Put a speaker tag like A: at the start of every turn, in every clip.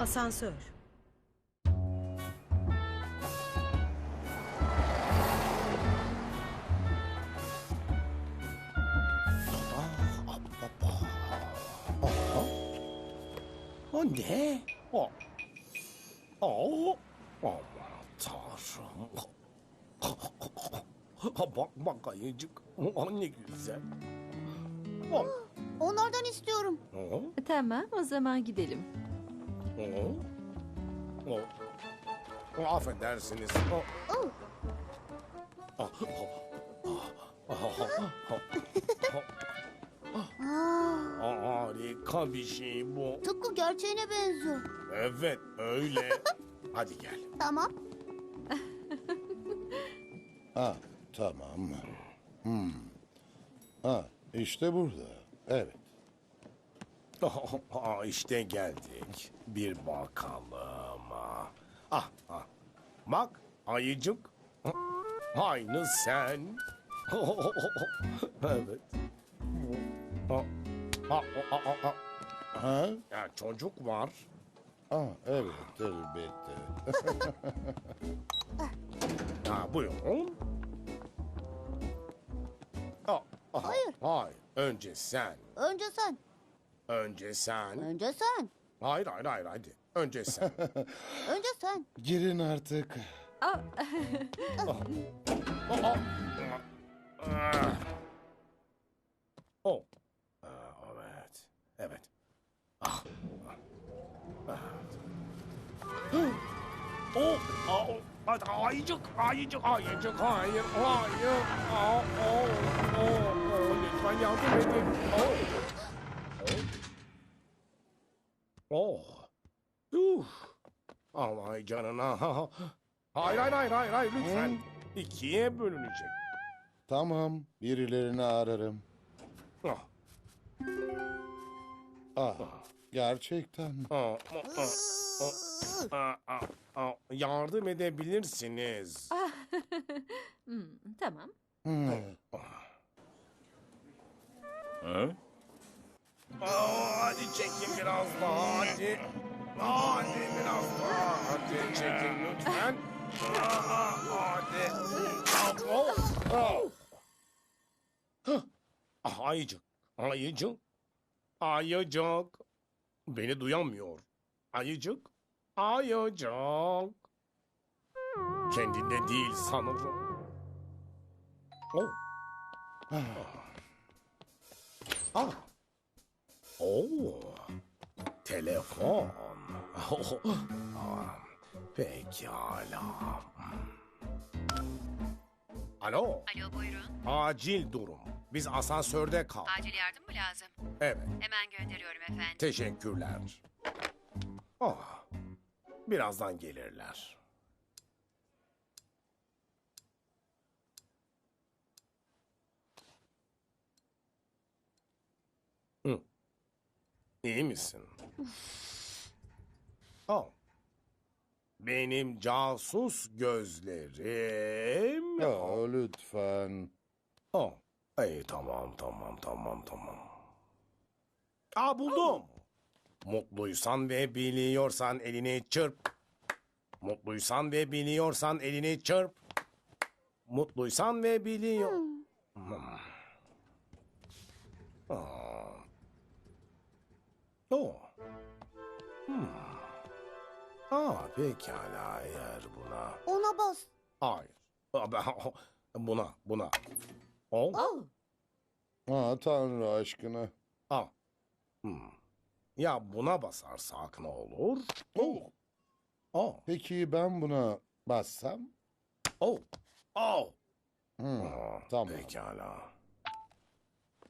A: Asansör.
B: O ne? O. O. Aman tanrım. bak bak ayıcık. O ne güzel. O.
C: Onlardan istiyorum.
D: Tamam o zaman gidelim.
B: O. O. O. Affedersiniz. O.
C: Oh,
B: O.
C: aa,
B: Harika bir şey bu.
C: tıpkı gerçeğine benziyor.
B: Evet öyle. Hadi gel.
C: Tamam.
E: Ha, tamam. Hmm. Ha, işte burada. Evet.
B: Aa, işte geldik. Bir bakalım. Ah, ah. Bak ayıcık. Aynı sen. evet. Aa, aa, aa, aa, aa.
E: Ha?
B: Ya çocuk var.
E: Ah, evet, elbette.
B: Ha, buyurun. Aa, aha,
C: Hayır.
B: Hayır. Önce sen.
C: Önce sen.
B: Önce sen.
C: Önce sen.
B: Hayır hayır hayır hadi. Önce sen.
C: Önce sen.
E: Girin artık.
D: Aa,
B: Aa, aa. Oh. Aa, Evet. Evet. Ah. Ah. Oh. Aa, oh. Hadi, Ayıcık, ayıcık, ayıcık, hayır, hayır. Aa, oh, oh, oh, lütfen yardım edin. Oh. Oh. Oh. Uf. Vay canına. Hayır, hayır, hayır, hayır, hayır, lütfen. İkiye bölünecek.
E: Tamam, birilerini ararım.
B: Ah.
E: Ah, gerçekten.
B: Aa, aa, aa, aa, aa, yardım edebilirsiniz.
D: hmm, tamam.
E: Hmm.
B: Hadi. Hadi biraz daha. Hadi çekin lütfen. Aa, hadi. Oh, oh. Ah, Ayıcık. Ayıcık. Ayıcık. Beni duyamıyor. Ayıcık. Ayıcık. Kendinde değil sanırım. Oh. Ah. Oo. Telefon. Ah, Pekala. Alo.
F: Alo buyurun.
B: Acil durum. Biz asansörde kaldık.
F: Acil yardım mı lazım?
B: Evet.
F: Hemen gönderiyorum efendim.
B: Teşekkürler. Oh. Birazdan gelirler. Hı. İyi misin? Oh. Benim casus gözlerim.
E: Ya, lütfen.
B: Oh. İyi tamam tamam tamam tamam. Aa buldum. Mutluysan ve biliyorsan elini çırp. Mutluysan ve biliyorsan elini çırp. Mutluysan ve biliyor. Hmm. Oh. Hmm. Aa, pekala eğer buna.
C: Ona bas.
B: Hayır. Aa, ben- Buna, buna. Oh.
C: Oh.
E: Ha, Tanrı aşkına.
B: Aa. Hmm. Ya buna basarsak ne olur? Oh. Oh.
E: Peki ben buna bassam?
B: Oh. Oh.
E: Hmm,
B: Aa,
E: tamam.
B: Pekala.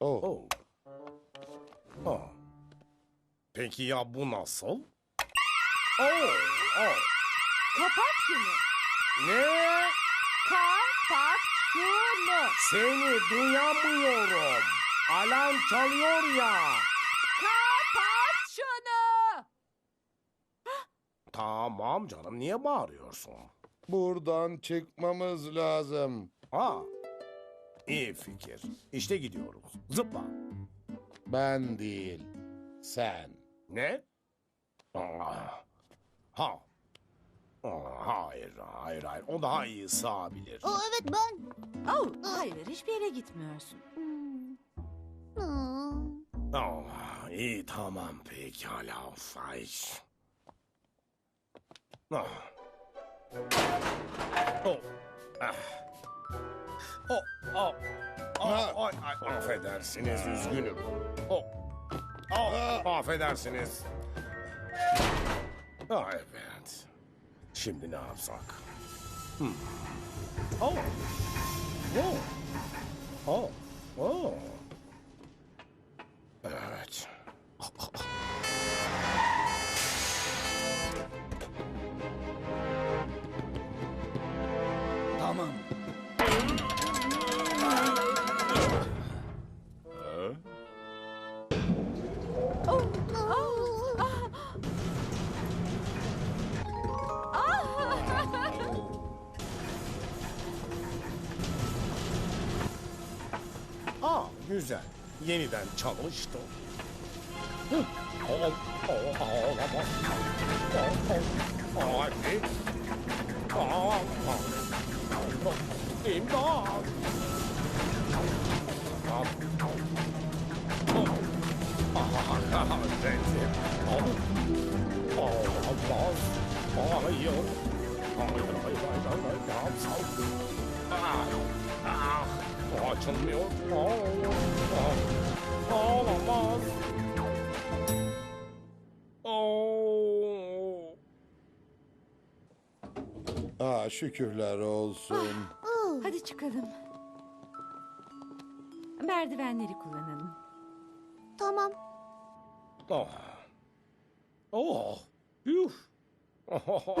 E: Oh,
B: Oh. Oh. Peki ya bu nasıl? Oh. Oh.
D: Kapat şunu.
B: Ne?
D: Kapat şunu.
B: Seni duyamıyorum. Alarm çalıyor ya.
D: Kapat şunu.
B: Tamam canım niye bağırıyorsun?
E: buradan çıkmamız lazım.
B: Aa. İyi fikir. İşte gidiyoruz. Zıpla.
E: Ben değil, sen.
B: Ne? Aa, Ha. Aa, hayır, hayır, hayır. O daha iyi sığabilir.
C: O evet ben.
D: Oh, hayır, hiçbir yere gitmiyorsun.
C: Hmm.
B: Oh, iyi tamam pekala. Ay. Ah. Oh. Ah. Oh, oh. Oh, ay, ay, affedersiniz, üzgünüm. Oh. Oh, affedersiniz. Ah, evet. Şimdi ne yapsak? Hmm. Oh. Oh. Oh. Oh. Oh, oh. Oh, İmdat. Ah, oh. Ah. Oh, oh, olamaz. Hayır. Hayır, hayır, hayır, hayır, yapsam? Ah, ah. Açılmıyor. Oh, oh. Olamaz. Oh.
E: Aa, şükürler olsun.
C: Oh.
D: Hadi çıkalım. Merdivenleri kullanalım.
C: Tamam.
B: Oh. Oh. Oh. Oh.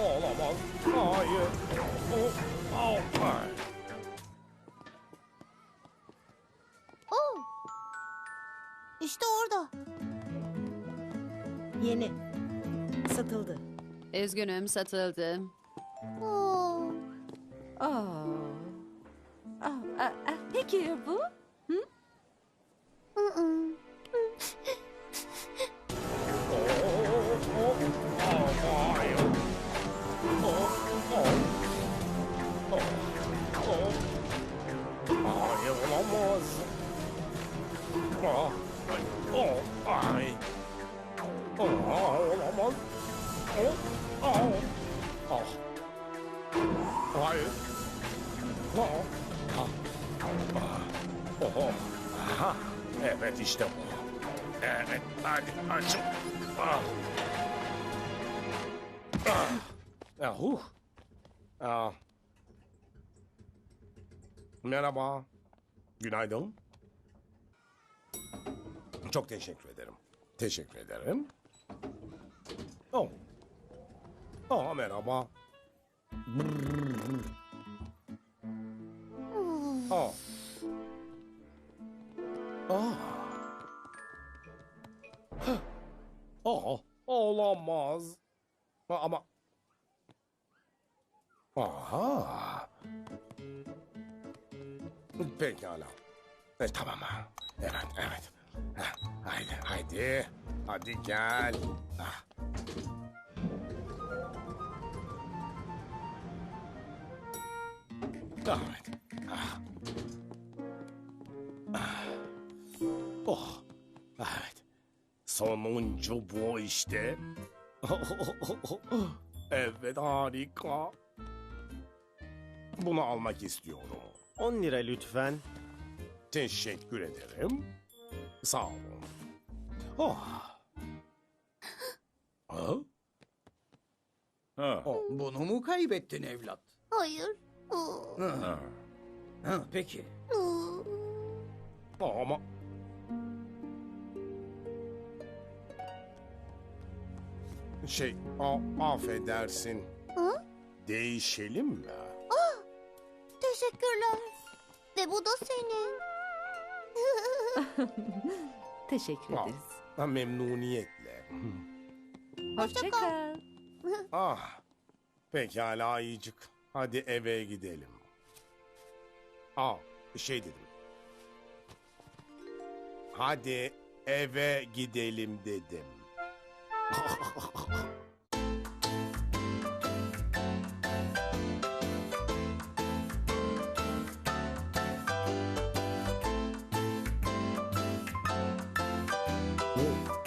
B: Olamaz. Hayır. Oh. Oh. Ay.
C: Oh. İşte orada.
G: Yeni. Satıldı.
H: Üzgünüm satıldı.
C: Oh.
D: Oh. Oh, ah, ah, peki ya bu?
B: Oh, aha. Evet işte bu. Evet hadi açıl. Ah. Ah. Yahu. Ah. Merhaba. Günaydın. Çok teşekkür ederim. Teşekkür ederim. Oh. Oh merhaba. Oh. Oh. Olamaz. Ha, Ama... Aha. Pekala. E, tamam. Evet, evet. Ha, Haydi, haydi. Hadi gel. Ah. Evet. Ah. Ah. Sonuncu bu işte. evet harika. Bunu almak istiyorum.
I: 10 lira lütfen.
B: Teşekkür ederim. Sağ olun. Oh. Ha?
A: Ha,
B: Oh.
A: bunu mu kaybettin evlat?
C: Hayır. Oh.
A: Ha. Ha, peki.
B: Ama... Şey, a- affedersin.
C: Ha?
B: Değişelim mi?
C: Teşekkürler. Ve bu da senin.
D: Teşekkür
B: Ah.
D: ederiz.
B: Ha, memnuniyetle.
C: Hoşça
D: Hoşça
C: kal.
D: kal.
B: Ah, pekala ayıcık. Hadi eve gidelim. Aa, şey dedim. Hadi eve gidelim dedim. Ha,